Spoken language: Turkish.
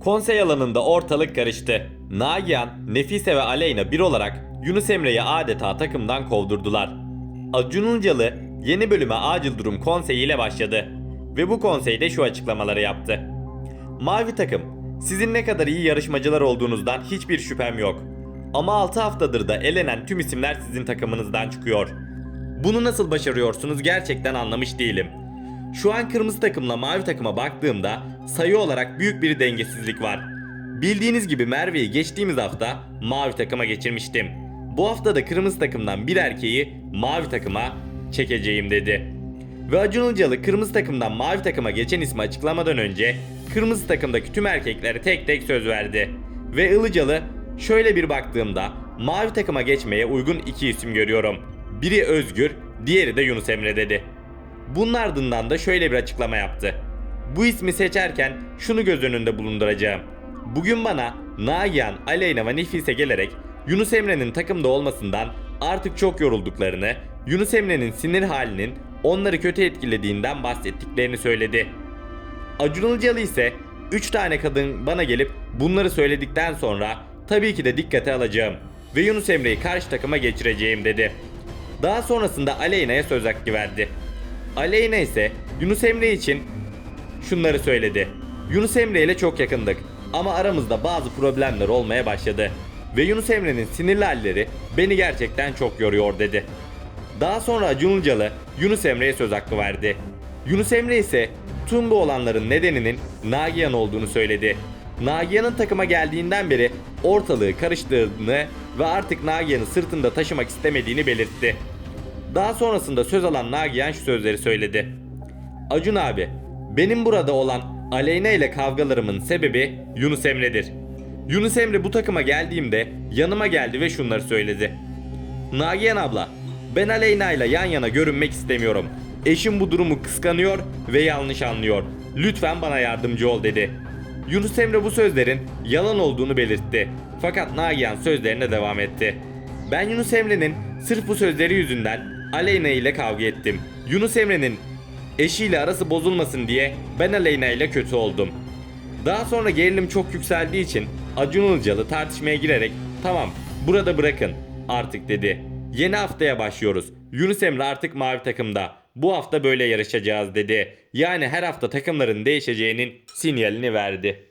Konsey alanında ortalık karıştı. Nagihan, Nefise ve Aleyna bir olarak Yunus Emre'yi adeta takımdan kovdurdular. Acun Ilıcalı yeni bölüme acil durum konseyi ile başladı. Ve bu konseyde şu açıklamaları yaptı. Mavi takım, sizin ne kadar iyi yarışmacılar olduğunuzdan hiçbir şüphem yok. Ama 6 haftadır da elenen tüm isimler sizin takımınızdan çıkıyor. Bunu nasıl başarıyorsunuz gerçekten anlamış değilim. Şu an kırmızı takımla mavi takıma baktığımda sayı olarak büyük bir dengesizlik var. Bildiğiniz gibi Merve'yi geçtiğimiz hafta mavi takıma geçirmiştim. Bu hafta da kırmızı takımdan bir erkeği mavi takıma çekeceğim dedi. Ve Acun Ilıcalı kırmızı takımdan mavi takıma geçen ismi açıklamadan önce kırmızı takımdaki tüm erkeklere tek tek söz verdi. Ve Ilıcalı şöyle bir baktığımda mavi takıma geçmeye uygun iki isim görüyorum. Biri Özgür, diğeri de Yunus Emre dedi. Bunun ardından da şöyle bir açıklama yaptı. Bu ismi seçerken şunu göz önünde bulunduracağım. Bugün bana Nagihan, Aleyna ve Nefise gelerek Yunus Emre'nin takımda olmasından artık çok yorulduklarını, Yunus Emre'nin sinir halinin onları kötü etkilediğinden bahsettiklerini söyledi. Acun Ilıcalı ise 3 tane kadın bana gelip bunları söyledikten sonra tabii ki de dikkate alacağım ve Yunus Emre'yi karşı takıma geçireceğim dedi. Daha sonrasında Aleyna'ya söz hakkı verdi. Aleyna ise Yunus Emre için şunları söyledi. Yunus Emre ile çok yakındık ama aramızda bazı problemler olmaya başladı. Ve Yunus Emre'nin sinirli halleri beni gerçekten çok yoruyor dedi. Daha sonra Acun Ilıcalı Yunus Emre'ye söz hakkı verdi. Yunus Emre ise tüm bu olanların nedeninin Nagihan olduğunu söyledi. Nagihan'ın takıma geldiğinden beri ortalığı karıştırdığını ve artık Nagihan'ı sırtında taşımak istemediğini belirtti. Daha sonrasında söz alan Nagihan şu sözleri söyledi. Acun abi, benim burada olan Aleyna ile kavgalarımın sebebi Yunus Emre'dir. Yunus Emre bu takıma geldiğimde yanıma geldi ve şunları söyledi. Nagihan abla, ben Aleyna ile yan yana görünmek istemiyorum. Eşim bu durumu kıskanıyor ve yanlış anlıyor. Lütfen bana yardımcı ol dedi. Yunus Emre bu sözlerin yalan olduğunu belirtti. Fakat Nagihan sözlerine devam etti. Ben Yunus Emre'nin sırf bu sözleri yüzünden Aleyna ile kavga ettim. Yunus Emre'nin eşiyle arası bozulmasın diye ben Aleyna ile kötü oldum. Daha sonra gerilim çok yükseldiği için Acun Ilıcalı tartışmaya girerek tamam burada bırakın artık dedi. Yeni haftaya başlıyoruz. Yunus Emre artık mavi takımda. Bu hafta böyle yarışacağız dedi. Yani her hafta takımların değişeceğinin sinyalini verdi.